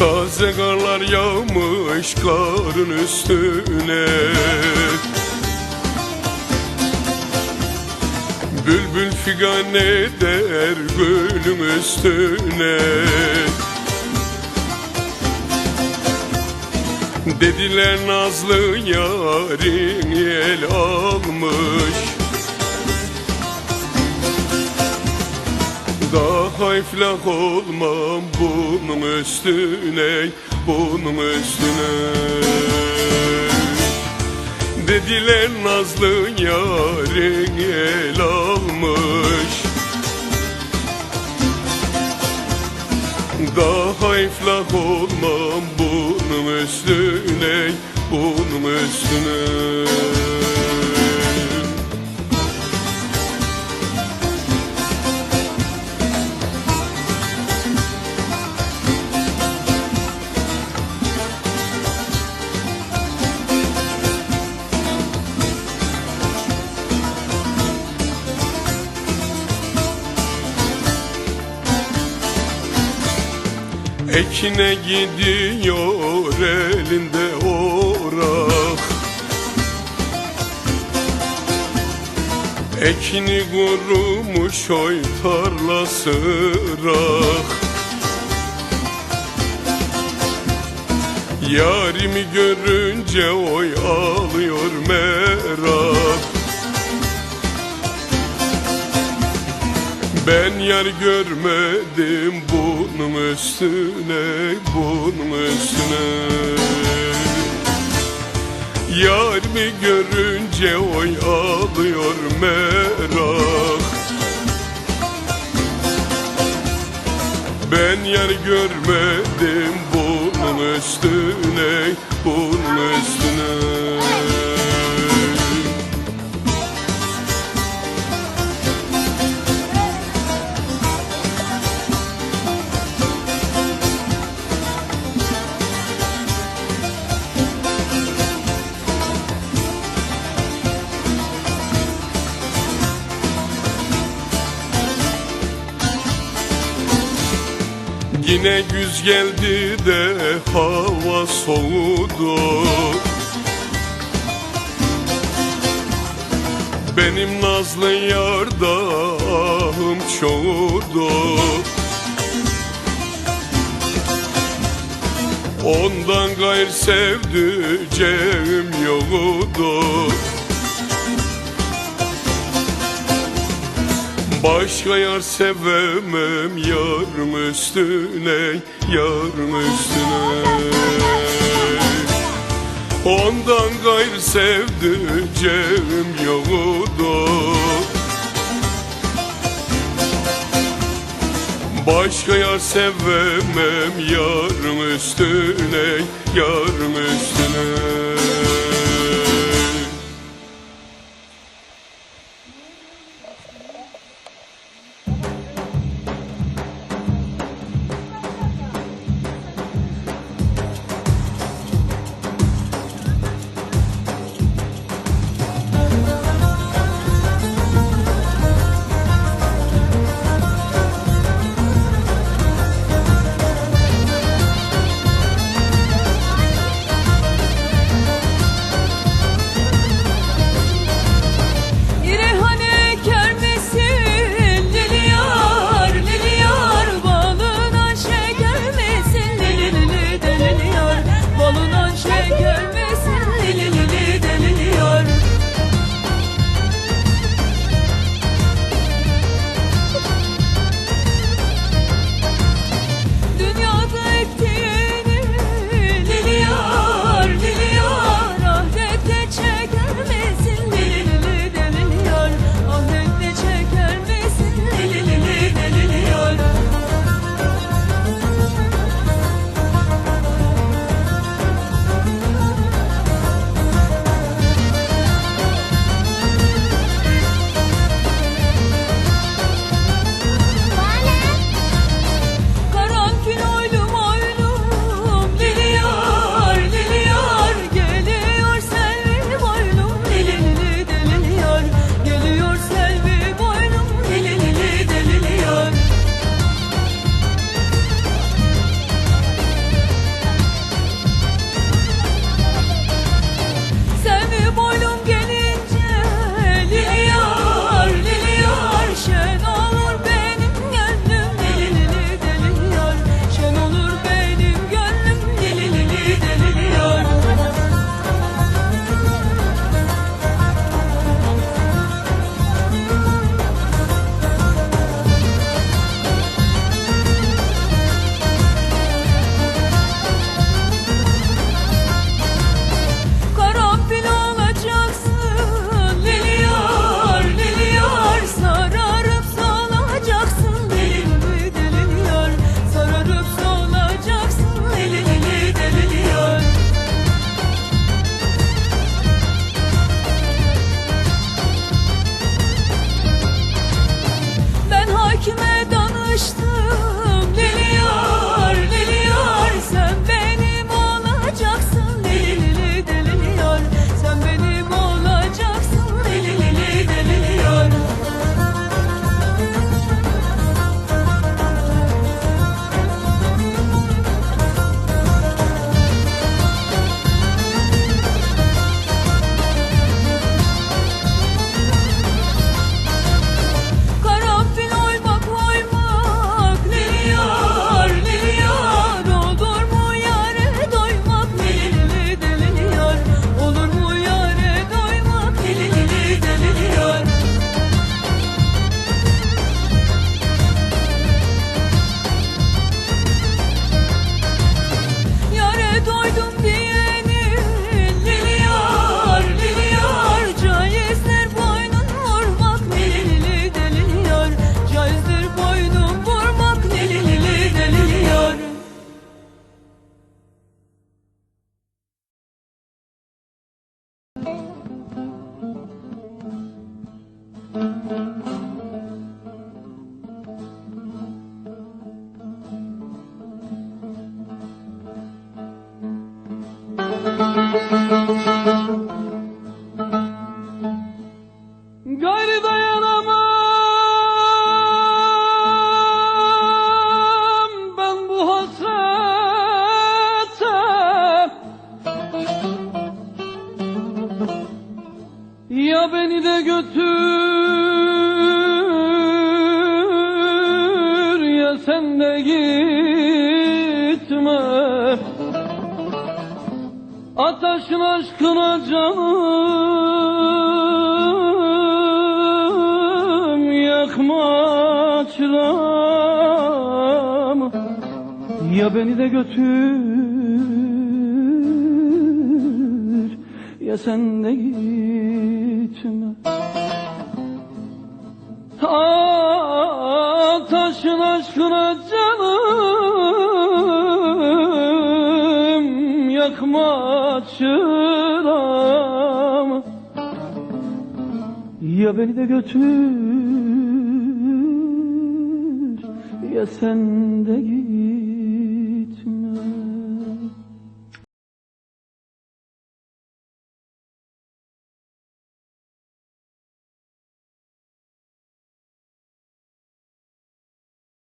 Taze karlar yağmış karın üstüne. Bülbül figan eder gülün üstüne. Dediler nazlı yarin el almış Daha iflah olmam bunun üstüne Bunun üstüne. Dediler nazlı yarin el almış. Daha iflah olmam bunun üstüne Bunun üstüne Ekine gidiyor elinde orak. Ekini kurumuş oy tarlası rak Yarimi görünce oy ağlıyor merak Ben yar görmedim bunun üstüne, bunun üstüne. Yar mi görünce oy ağlıyor merak. Ben yar görmedim bunun üstüne, bunun üstüne Yine güz geldi de hava soğudu. Benim nazlı yarda ahım çoğudu. Ondan gayr sevdiceğim yoktu Başka yar sevemem yarın üstüne, yarın üstüne. Ondan gayrı sevdiceğim yoktu. Başka yar sevemem yarın üstüne, yarın üstüne götür ya sen de gitme. Ataşın aşkına canım yakma çırağımı. Ya beni de götür ya sen de gitme Ataşın aşkına canım yakma çırağımı. Ya beni de götür ya sen de git